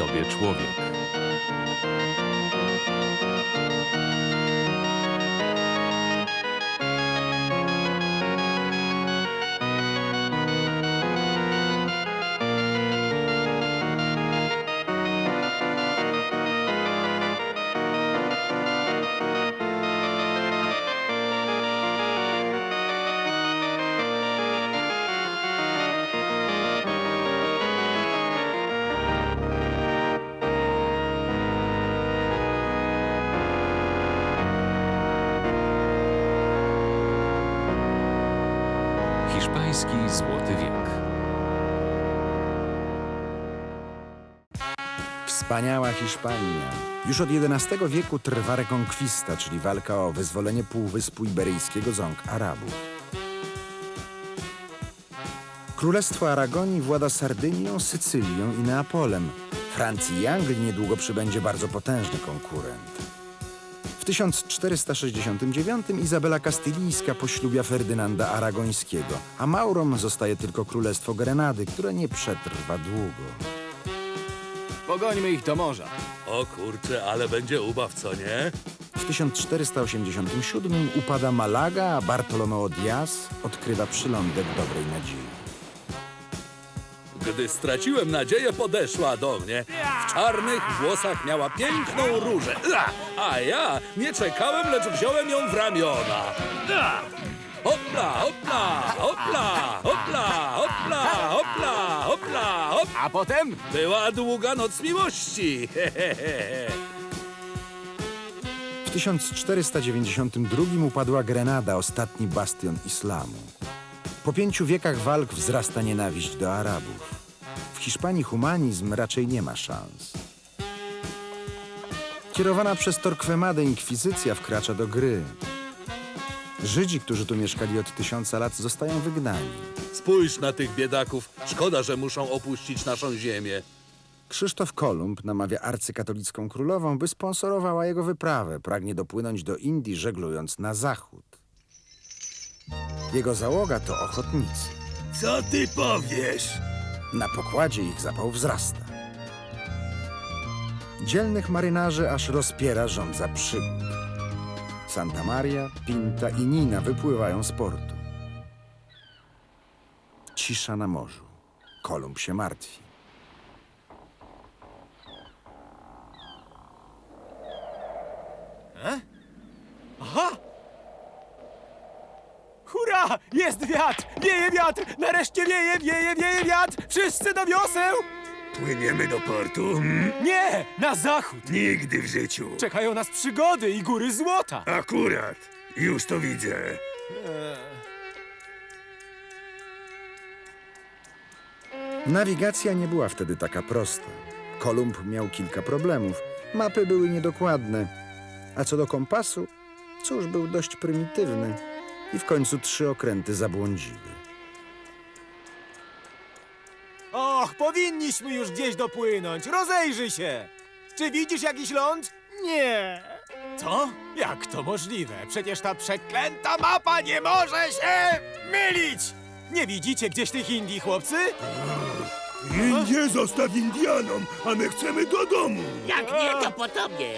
sobie człowiek. Hiszpański Złoty Wiek. Wspaniała Hiszpania. Już od XI wieku trwa rekonkwista, czyli walka o wyzwolenie Półwyspu Iberyjskiego z rąk Arabów. Królestwo Aragonii włada Sardynią, Sycylią i Neapolem. Francji i Anglii niedługo przybędzie bardzo potężny konkurent. W 1469 Izabela Kastylijska poślubia Ferdynanda Aragońskiego, a Maurom zostaje tylko królestwo Grenady, które nie przetrwa długo. Pogońmy ich do morza. O kurczę, ale będzie ubaw, co nie? W 1487 upada Malaga, a Bartolomeo Diaz odkrywa przylądek Dobrej Nadziei. Gdy straciłem nadzieję, podeszła do mnie. W czarnych włosach miała piękną różę. Ua! A ja nie czekałem, lecz wziąłem ją w ramiona. Hopla, hopla, hopla, hopla, hopla, hopla, hopla, hop. A potem Była długa noc miłości. W 1492 upadła Grenada, ostatni bastion islamu. Po pięciu wiekach walk wzrasta nienawiść do Arabów. W Hiszpanii humanizm raczej nie ma szans. Kierowana przez Torquemadę inkwizycja wkracza do gry. Żydzi, którzy tu mieszkali od tysiąca lat, zostają wygnani. Spójrz na tych biedaków. Szkoda, że muszą opuścić naszą ziemię. Krzysztof Kolumb namawia arcykatolicką królową, by sponsorowała jego wyprawę. Pragnie dopłynąć do Indii, żeglując na zachód. Jego załoga to ochotnicy. Co ty powiesz? Na pokładzie ich zapał wzrasta. Dzielnych marynarzy aż rozpiera rządza przygód. Santa Maria, Pinta i Nina wypływają z portu. Cisza na morzu. Kolumb się martwi. Hurra! Jest wiatr! Wieje wiatr! Nareszcie wieje, wieje, wieje wiatr! Wszyscy do wioseł! Płyniemy do portu? Hmm? Nie! Na zachód! Nigdy w życiu. Czekają nas przygody i góry złota! Akurat. Już to widzę. Nawigacja nie była wtedy taka prosta. Kolumb miał kilka problemów. Mapy były niedokładne. A co do kompasu, cóż, był dość prymitywny. I w końcu trzy okręty zabłądziły. Powinniśmy już gdzieś dopłynąć. Rozejrzyj się! Czy widzisz jakiś ląd? Nie. Co? Jak to możliwe? Przecież ta przeklęta mapa nie może się mylić! Nie widzicie gdzieś tych Indii, chłopcy? Indie zostaw Indianom, a my chcemy do domu. Jak nie, to po tobie.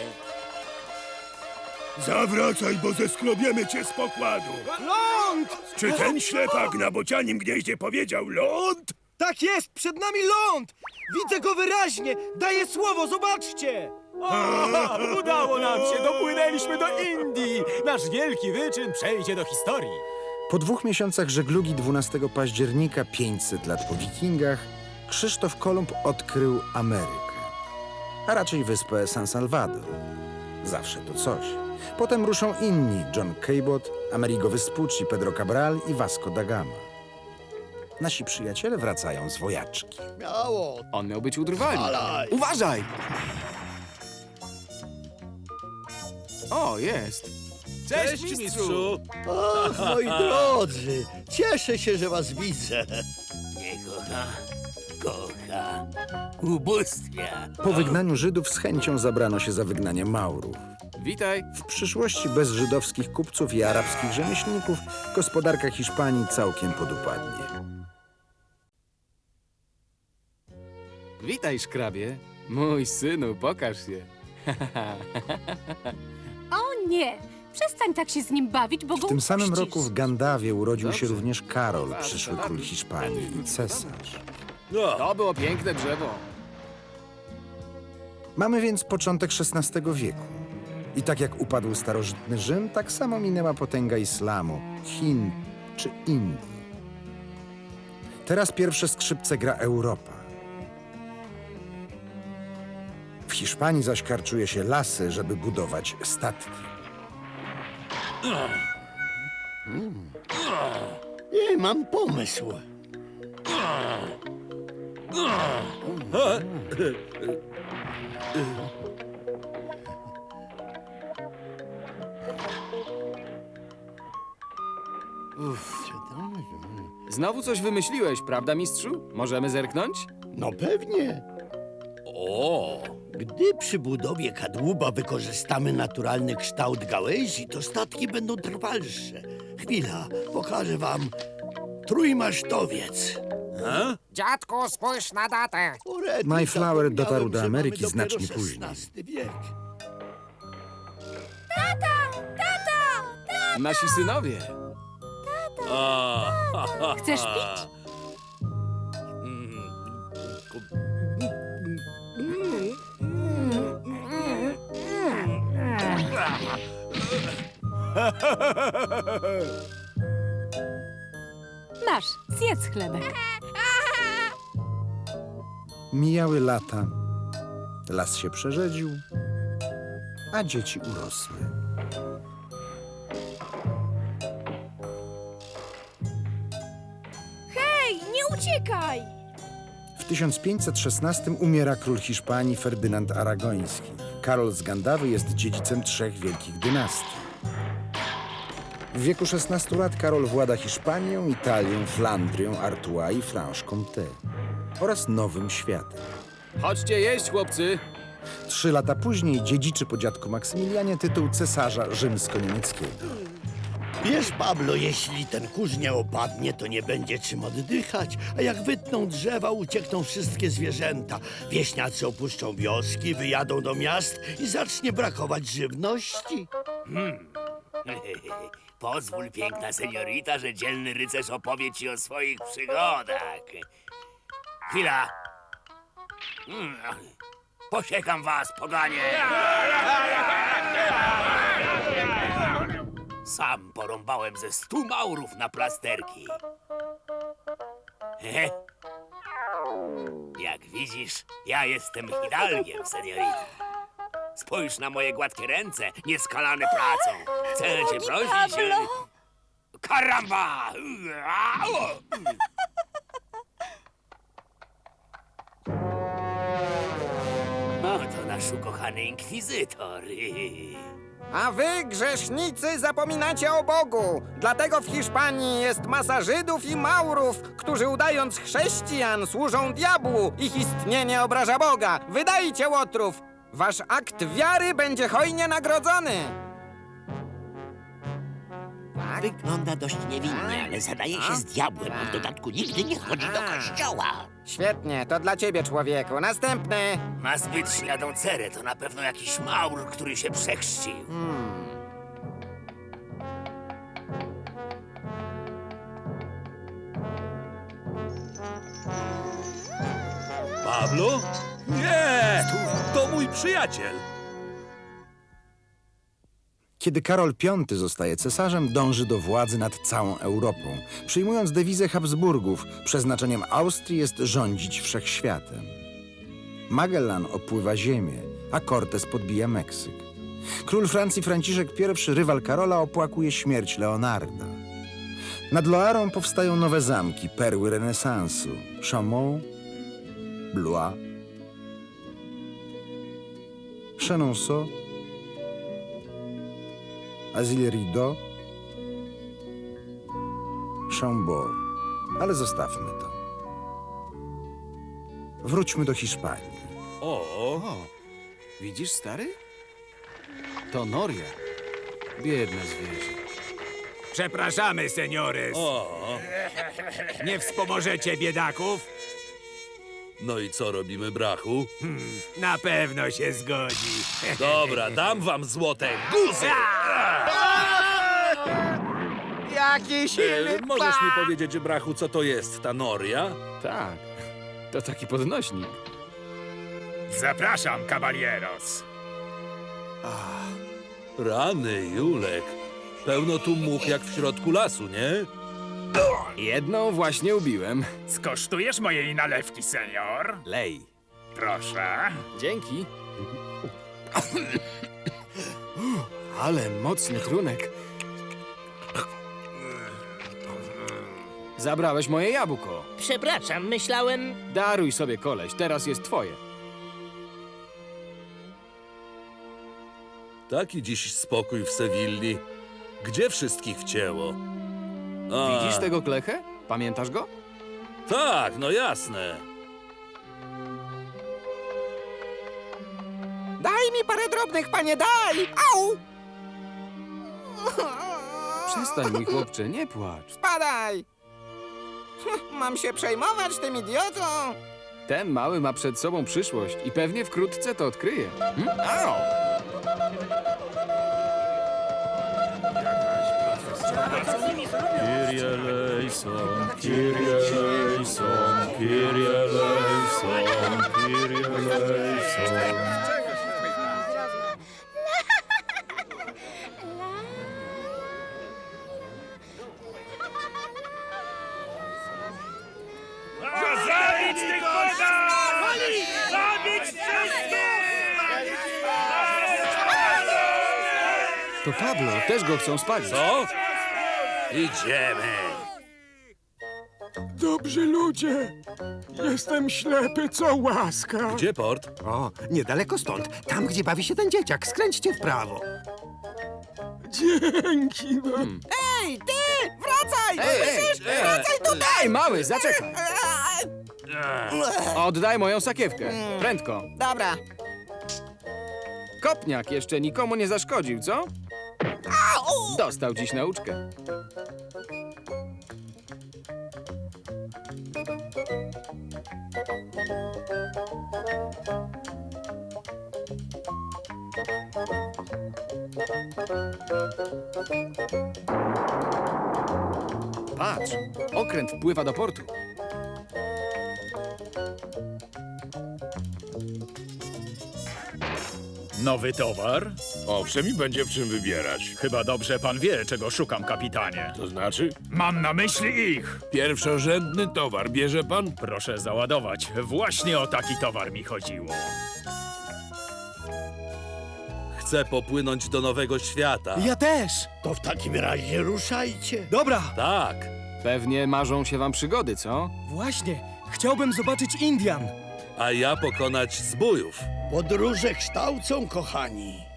Zawracaj, bo zeskrobiemy cię z pokładu. Ląd! Czy ten ślepak na bocianim gnieździe powiedział ląd? Tak jest, przed nami ląd! Widzę go wyraźnie! Daję słowo, zobaczcie! O, udało nam się, dopłynęliśmy do Indii! Nasz wielki wyczyn przejdzie do historii. Po dwóch miesiącach żeglugi 12 października, 500 lat po wikingach, Krzysztof Kolumb odkrył Amerykę. A raczej wyspę San Salvador. Zawsze to coś. Potem ruszą inni, John Cabot, Amerigo Vespucci, Pedro Cabral i Vasco da Gama. Nasi przyjaciele wracają z wojaczki. On miał być udrwali. Uważaj! O, jest. Cześć, mistrzu! Och, moi drodzy, cieszę się, że was widzę. Nie kocha, kocha. Ubóstwia. Po wygnaniu Żydów z chęcią zabrano się za wygnanie Maurów. Witaj. W przyszłości bez żydowskich kupców i arabskich rzemieślników gospodarka Hiszpanii całkiem podupadnie. Witaj, szkrabie. Mój synu, pokaż się. O nie! Przestań tak się z nim bawić, bo W go tym samym upuścisz. roku w Gandawie urodził się Dobrze. również Karol, przyszły król Hiszpanii i cesarz. No, To było piękne drzewo. Mamy więc początek XVI wieku. I tak jak upadł starożytny Rzym, tak samo minęła potęga islamu, Chin czy Indii. Teraz pierwsze skrzypce gra Europa. Hiszpanii zaś karczuje się lasy, żeby budować statki. Nie, mam pomysł. Znowu coś wymyśliłeś, prawda, mistrzu? Możemy zerknąć? No pewnie. O, Gdy przy budowie kadłuba wykorzystamy naturalny kształt gałęzi, to statki będą trwalsze. Chwila, pokażę wam trójmasztowiec. Dziadku, spójrz na datę. O, rety, Mayflower dotarł do Ameryki znacznie później. XVI wiek. Nasi synowie. a, Chcesz pić? Masz, zjedz chlebek. Mijały lata. Las się przerzedził, a dzieci urosły. Hej, nie uciekaj! W 1516 umiera król Hiszpanii Ferdynand Aragoński. Karol z Gandawy jest dziedzicem trzech wielkich dynastii. W wieku 16 lat Karol włada Hiszpanią, Italią, Flandrią, Artois i Franche-Comté oraz Nowym Światem. Chodźcie jeść, chłopcy. Trzy lata później dziedziczy po dziadku Maksymilianie tytuł cesarza rzymsko-niemieckiego. Wiesz, Pablo, jeśli ten kurz nie opadnie, to nie będzie czym oddychać. A jak wytną drzewa, uciekną wszystkie zwierzęta. Wieśniacy opuszczą wioski, wyjadą do miast i zacznie brakować żywności. Pozwól, piękna seniorita, że dzielny rycerz opowie ci o swoich przygodach. Chwila. Mm, Posiekam was, poganie! Sam porąbałem ze stu maurów na plasterki. He? Jak widzisz, ja jestem hidalgiem, seniorita. Spójrz na moje gładkie ręce, nieskalane pracą. Chcę cię prosić... Pablo! Karamba! No to nasz ukochany inkwizytor. A wy, grzesznicy, zapominacie o Bogu. Dlatego w Hiszpanii jest masa Żydów i Maurów, którzy udając chrześcijan służą diabłu. Ich istnienie obraża Boga. Wydajcie łotrów. Wasz akt wiary będzie hojnie nagrodzony. Wygląda dość niewinnie, ale zadaje się z diabłem, a w dodatku nigdy nie chodzi do kościoła. Świetnie, to dla ciebie, człowieku. Następny. Ma zbyt śniadą cerę, to na pewno jakiś maur, który się przechrzcił. Pablo? Nie! Mój przyjaciel. Kiedy Karol V zostaje cesarzem, dąży do władzy nad całą Europą, przyjmując dewizę Habsburgów. Przeznaczeniem Austrii jest rządzić wszechświatem. Magellan opływa ziemię, a Cortés podbija Meksyk. Król Francji Franciszek I, rywal Karola, opłakuje śmierć Leonarda. Nad Loarą powstają nowe zamki, perły renesansu. Chaumont, Blois, Chenonceau, Azil Rideau, Chambord. Ale zostawmy to. Wróćmy do Hiszpanii. O, Widzisz, stary? To Noria. Biedne zwierzę. Przepraszamy, seniores. o, Nie wspomożecie biedaków? No i co robimy, brachu? Na pewno się zgodzi. Dobra, dam wam złote guzy! Jaki E, możesz mi powiedzieć, brachu, co to jest ta noria? Tak. To taki podnośnik. Zapraszam, caballeros. Rany, Julek. Pełno tu much jak w środku lasu, nie? Jedną właśnie ubiłem. Skosztujesz mojej nalewki, senior? Lej. Proszę. Dzięki. Ale mocny trunek. Zabrałeś moje jabłko. Przepraszam, myślałem... Daruj sobie, koleś, teraz jest twoje. Taki dziś spokój w Sewilli. Gdzie wszystkich wcięło? A, Widzisz tego klechę? Pamiętasz go? Tak, no jasne. Daj mi parę drobnych, panie, daj! Au! Przestań, mój chłopcze, nie płacz. Spadaj! Mam się przejmować tym idiotą? Ten mały ma przed sobą przyszłość i pewnie wkrótce to odkryje. Hm? Au! Zabić tych bogów! Zabić wszystkich! To Pablo, też go chcą spalić. Co? Idziemy. Dobrzy ludzie. Jestem ślepy, co łaska. Gdzie port? O, niedaleko stąd. Tam, gdzie bawi się ten dzieciak. Skręćcie w prawo. Dzięki. No. Ej, ty! Wracaj! Słyszysz? Wracaj tutaj! Ej, mały, zaczekaj. Oddaj moją sakiewkę. Prędko. Dobra. Kopniak jeszcze nikomu nie zaszkodził, co? Dostał dziś nauczkę. Patrz, okręt wpływa do portu. Nowy towar? Owszem, i będzie w czym wybierać. Chyba dobrze pan wie, czego szukam, kapitanie. To znaczy? Mam na myśli ich! Pierwszorzędny towar bierze pan? Proszę załadować. Właśnie o taki towar mi chodziło. Chcę popłynąć do nowego świata. Ja też! To w takim razie ruszajcie. Dobra, Tak. Pewnie marzą się wam przygody, co? właśnie. Chciałbym zobaczyć Indian. A ja pokonać zbójów. Podróże kształcą, kochani.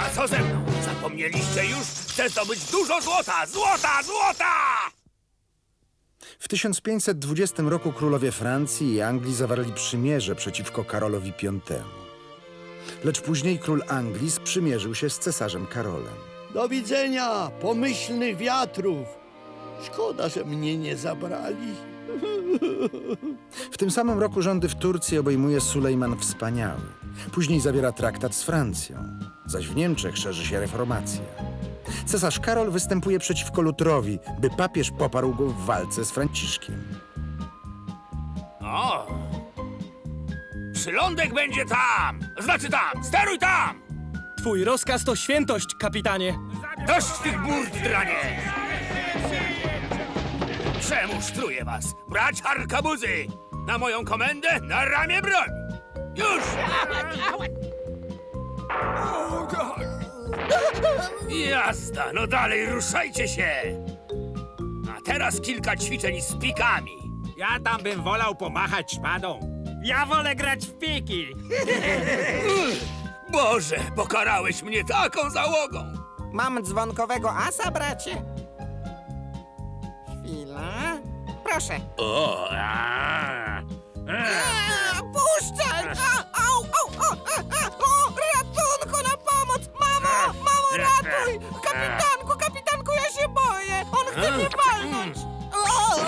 A co ze mną? Zapomnieliście już? Chcę zdobyć dużo złota! Złota! Złota! W 1520 roku królowie Francji i Anglii zawarli przymierze przeciwko Karolowi V. Lecz później król Anglii sprzymierzył się z cesarzem Karolem. Do widzenia, pomyślnych wiatrów. Szkoda, że mnie nie zabrali. W tym samym roku rządy w Turcji obejmuje Sulejman Wspaniały. Później zawiera traktat z Francją, zaś w Niemczech szerzy się reformacja. Cesarz Karol występuje przeciwko Lutrowi, by papież poparł go w walce z Franciszkiem. O! Przylądek będzie tam! Znaczy tam! Steruj tam! Twój rozkaz to świętość, kapitanie. Dość tych burd, dranie! Czemu sztruję was? Brać arkabuzy! Na moją komendę, na ramię broń! Już! Jazda, no dalej, ruszajcie się! A teraz kilka ćwiczeń z pikami. Ja tam bym wolał pomachać szpadą. Ja wolę grać w piki. Boże, pokarałeś mnie taką załogą! Mam dzwonkowego asa, bracie. Chwila. Proszę. O, a puszczaj! A, au, au, a, a, o, ratunku na pomoc! Mamo, mamo, ratuj! Kapitanku, kapitanku, ja się boję! On chce mnie walnąć! O!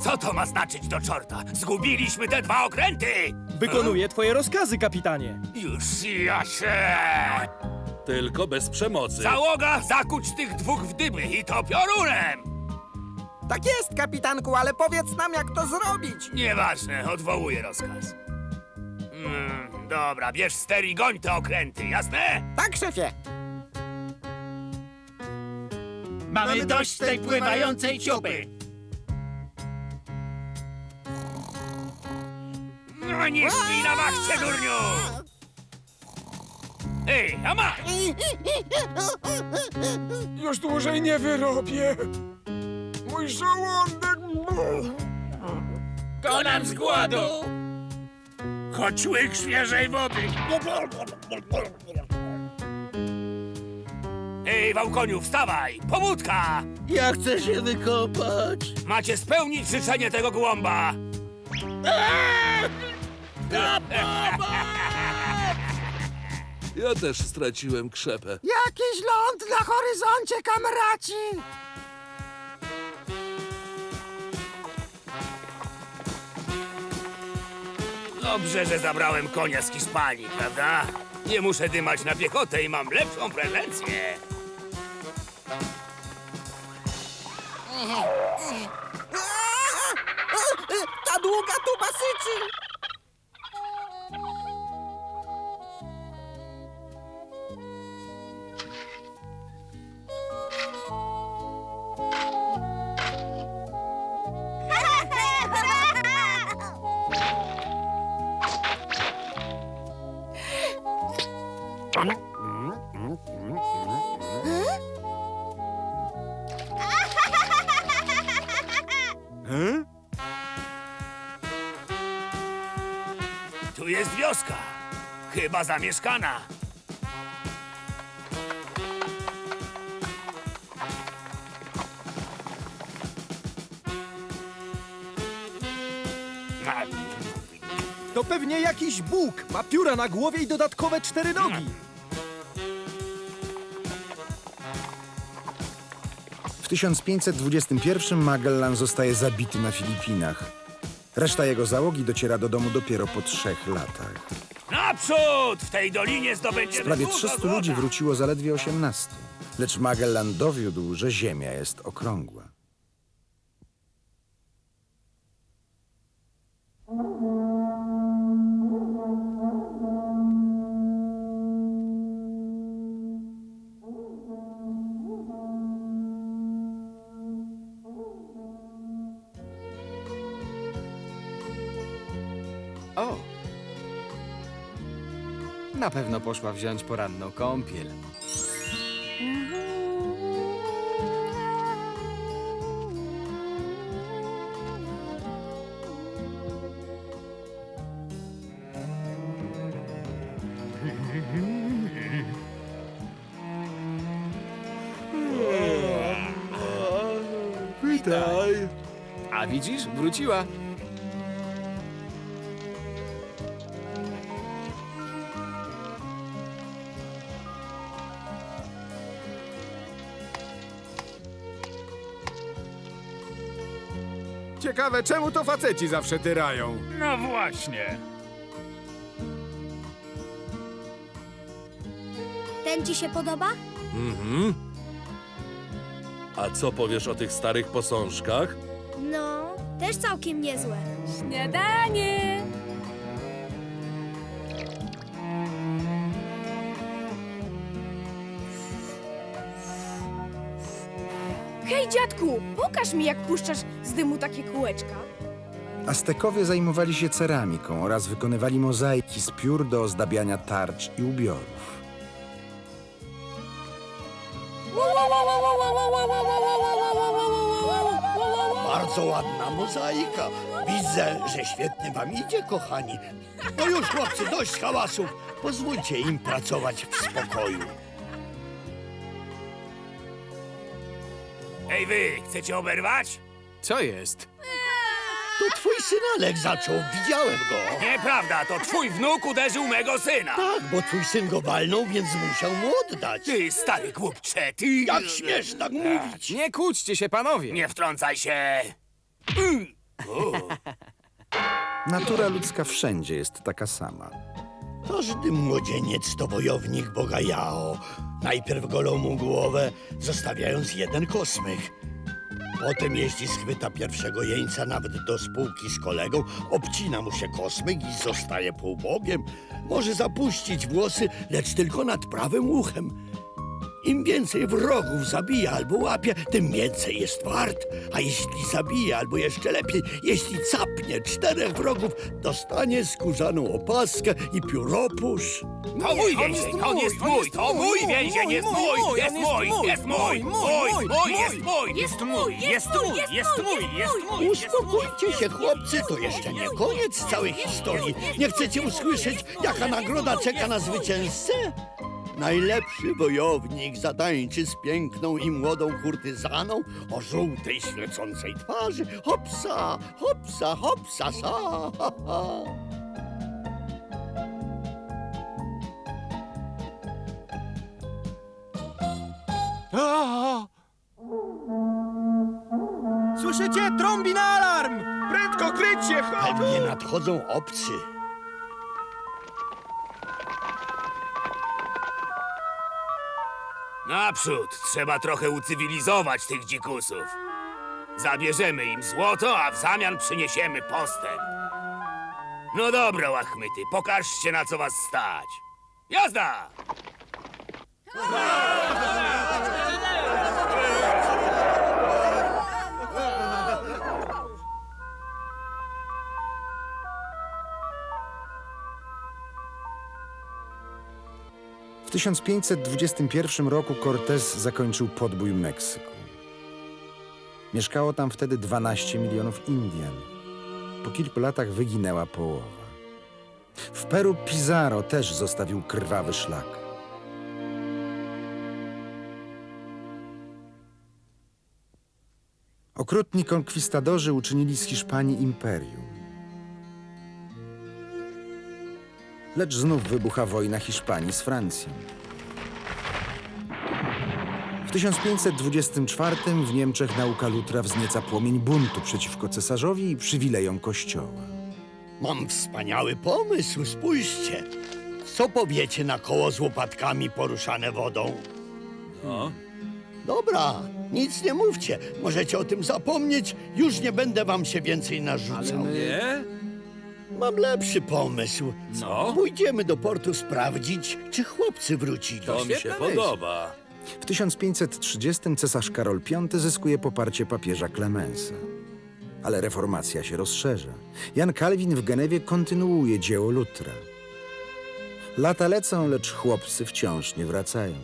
Co to ma znaczyć do czorta? Zgubiliśmy te dwa okręty! Wykonuję twoje rozkazy, kapitanie. Już ja się! Tylko bez przemocy. Załoga, zakuć tych dwóch w dyby i to piorunem! Tak jest, kapitanku, ale powiedz nam, jak to zrobić. Nieważne, odwołuję rozkaz. Mm, dobra, bierz ster i goń te okręty, jasne? Tak, szefie. Mamy dość tej pływającej ciupy! No nie śpij na wachcie, durniu! Ej, a masz! Już dłużej nie wyrobię. Mój żołądek... Konam z głodu! Choć łyk świeżej wody! Ej, Wałkoniu, wstawaj! Pobudka! Ja chcę się wykopać. Macie spełnić życzenie tego głąba! Ja też straciłem krzepę. Jakiś ląd na horyzoncie, kamraci. Dobrze, że zabrałem konia z Hiszpanii, prawda? Nie muszę dymać na piechotę i mam lepszą prewencję. Ta długa tuba syczy. Zamieszkana. To pewnie jakiś Bóg. Ma pióra na głowie i dodatkowe cztery nogi. W 1521 Magellan zostaje zabity na Filipinach. Reszta jego załogi dociera do domu dopiero po trzech latach. Naprzód! W tej dolinie zdobędziemy prawie dużo 300 złota. ludzi wróciło zaledwie 18. Lecz Magellan dowiódł, że Ziemia jest okrągła. Pewno poszła wziąć poranną kąpiel. Witaj. A widzisz, wróciła. Ciekawe, czemu to faceci zawsze tyrają? No właśnie. Ten ci się podoba? Mhm. A co powiesz o tych starych posążkach? No, też całkiem niezłe. Śniadanie! Hej, dziadku, pokaż mi, jak puszczasz z dymu takie kółeczka. Aztekowie zajmowali się ceramiką oraz wykonywali mozaiki z piór do ozdabiania tarcz i ubiorów. Bardzo ładna mozaika. Widzę, że świetnie wam idzie, kochani. No już, chłopcy, dość hałasów. Pozwólcie im pracować w spokoju. Wy, chcecie oberwać? Co jest? To twój synanek zaczął, widziałem go. Nieprawda, to twój wnuk uderzył mego syna. Tak, bo twój syn go walnął, więc musiał mu oddać. Ty stary głupcze, ty... Jak śmiesz tak mówić? Nie kłóćcie się, panowie. Nie wtrącaj się. Natura ludzka wszędzie jest taka sama. Każdy młodzieniec to wojownik Boga Jao. Najpierw golą mu głowę, zostawiając jeden kosmych. Potem jeździ schwyta pierwszego jeńca nawet do spółki z kolegą, obcina mu się kosmyk i zostaje półbogiem. Może zapuścić włosy, lecz tylko nad prawym uchem. Im więcej wrogów zabija albo łapie, tym więcej jest wart. A jeśli zabije, albo jeszcze lepiej, jeśli capnie czterech wrogów, dostanie skórzaną opaskę i pióropusz. To mój więzień, on jest mój, to mój więzień, jest mój, jest mój, jest mój, mój, mój, jest mój. Jest mój, jest mój, jest mój, jest mój. Uspokójcie się, chłopcy, to jeszcze nie koniec całej historii. Nie chcecie usłyszeć, jaka nagroda czeka na zwycięzcę? Najlepszy wojownik zatańczy z piękną i młodą kurtyzaną o żółtej, świecącej twarzy. Hopsa, hopsa, hopsa, sa. Ha, ha. A! Słyszycie? Trąbi na alarm! Prędko krycie! Hop! Pewnie nadchodzą obcy. Naprzód, trzeba trochę ucywilizować tych dzikusów. Zabierzemy im złoto, a w zamian przyniesiemy postęp. No dobra, łachmyty, pokażcie na co was stać. Jazda! 1521 roku Cortés zakończył podbój Meksyku. Mieszkało tam wtedy 12 milionów Indian. Po kilku latach wyginęła połowa. W Peru Pizarro też zostawił krwawy szlak. Okrutni konkwistadorzy uczynili z Hiszpanii imperium. Lecz znów wybucha wojna Hiszpanii z Francją. W 1524 w Niemczech nauka Lutra wznieca płomień buntu przeciwko cesarzowi i przywilejom kościoła. Mam wspaniały pomysł, spójrzcie. Co powiecie na koło z łopatkami poruszane wodą? No. Dobra, nic nie mówcie. Możecie o tym zapomnieć. Już nie będę wam się więcej narzucał. Nie? Mam lepszy pomysł. Co? Pójdziemy do portu sprawdzić, czy chłopcy wrócili. To mi się świetna myśl. podoba. W 1530 cesarz Karol V zyskuje poparcie papieża Klemensa. Ale reformacja się rozszerza. Jan Kalwin w Genewie kontynuuje dzieło Lutra. Lata lecą, lecz chłopcy wciąż nie wracają.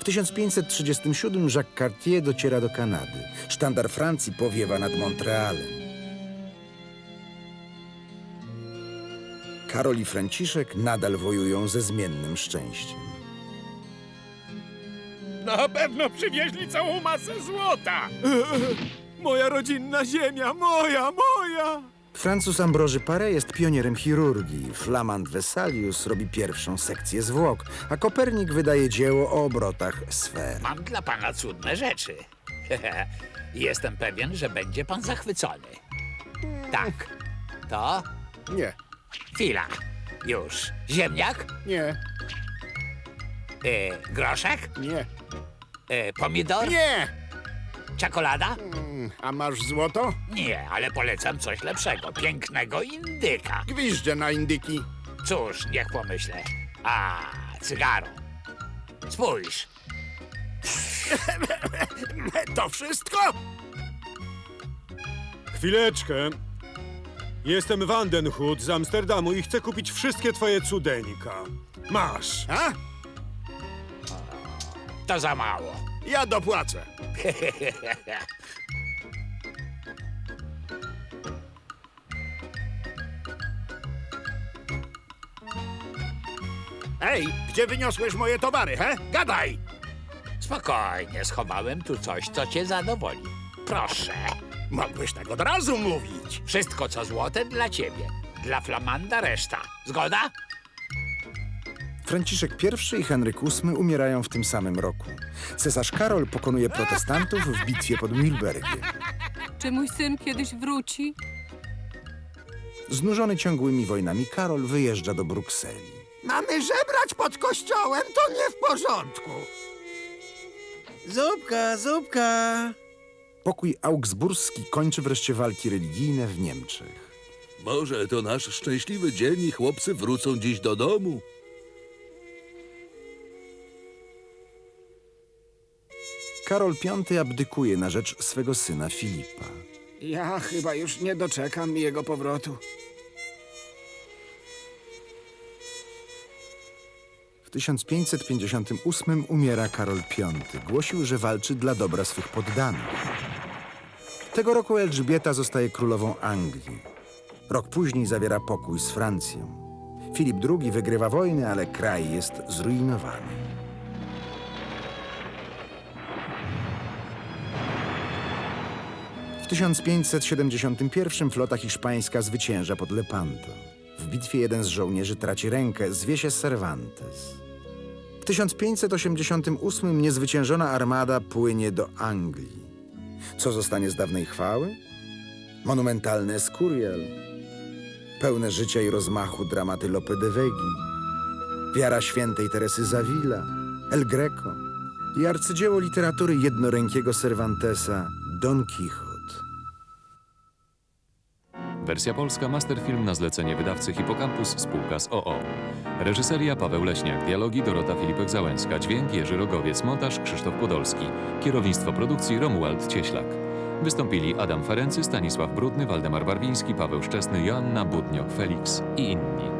W 1537 Jacques Cartier dociera do Kanady. Sztandar Francji powiewa nad Montrealem. Karol i Franciszek nadal wojują ze zmiennym szczęściem. Na pewno przywieźli całą masę złota. Moja rodzinna ziemia, moja, moja! Francuz Ambroży Paré jest pionierem chirurgii. Flamand Vesalius robi pierwszą sekcję zwłok, a Kopernik wydaje dzieło o obrotach sfer. Mam dla pana cudne rzeczy. Jestem pewien, że będzie pan zachwycony. Tak. To? Nie, Chwila. Już. Ziemniak? nie, E, groszek? nie, E, pomidor? nie! Czekolada? A masz złoto? Nie, ale polecam coś lepszego. Pięknego indyka. Gwiżdżę na indyki. Cóż, niech pomyślę. A, cygaro. Spójrz. To wszystko? Chwileczkę. Jestem Vandenhut z Amsterdamu i chcę kupić wszystkie twoje cudeńka. Masz. A? To za mało. Ja dopłacę. Ej, gdzie wyniosłeś moje towary, he? Gadaj! Spokojnie, schowałem tu coś, co cię zadowoli. Proszę. Mogłeś tak od razu mówić. Wszystko co złote dla ciebie. Dla Flamanda reszta. Zgoda? Franciszek I i Henryk VIII umierają w tym samym roku. Cesarz Karol pokonuje protestantów w bitwie pod Milbergiem. Czy mój syn kiedyś wróci? Znużony ciągłymi wojnami, Karol wyjeżdża do Brukseli. Mamy żebrać pod kościołem, to nie w porządku. Zupka, zupka! Pokój augsburski kończy wreszcie walki religijne w Niemczech. Może to nasz szczęśliwy dzień i chłopcy wrócą dziś do domu. Karol V abdykuje na rzecz swego syna Filipa. Ja chyba już nie doczekam jego powrotu. W 1558 umiera Karol V. Głosił, że walczy dla dobra swych poddanych. Tego roku Elżbieta zostaje królową Anglii. Rok później zawiera pokój z Francją. Filip II wygrywa wojnę, ale kraj jest zrujnowany. W 1571 flota hiszpańska zwycięża pod Lepanto. W bitwie jeden z żołnierzy traci rękę, zwie się Cervantes. W 1588 niezwyciężona armada płynie do Anglii. Co zostanie z dawnej chwały? Monumentalny Escurial, pełne życia i rozmachu dramaty Lope de Vegi, wiara świętej Teresy Zavilla, El Greco i arcydzieło literatury jednorękiego Cervantesa Don Quixote. Wersja polska Masterfilm na zlecenie wydawcy Hipocampus spółka z OO. Reżyseria Paweł Leśniak, dialogi Dorota Filipek-Załęska, dźwięk Jerzy Rogowiec, montaż Krzysztof Podolski, kierownictwo produkcji Romuald Cieślak. Wystąpili Adam Ferency, Stanisław Brudny, Waldemar Barwiński, Paweł Szczesny, Joanna Budniok, Felix i inni.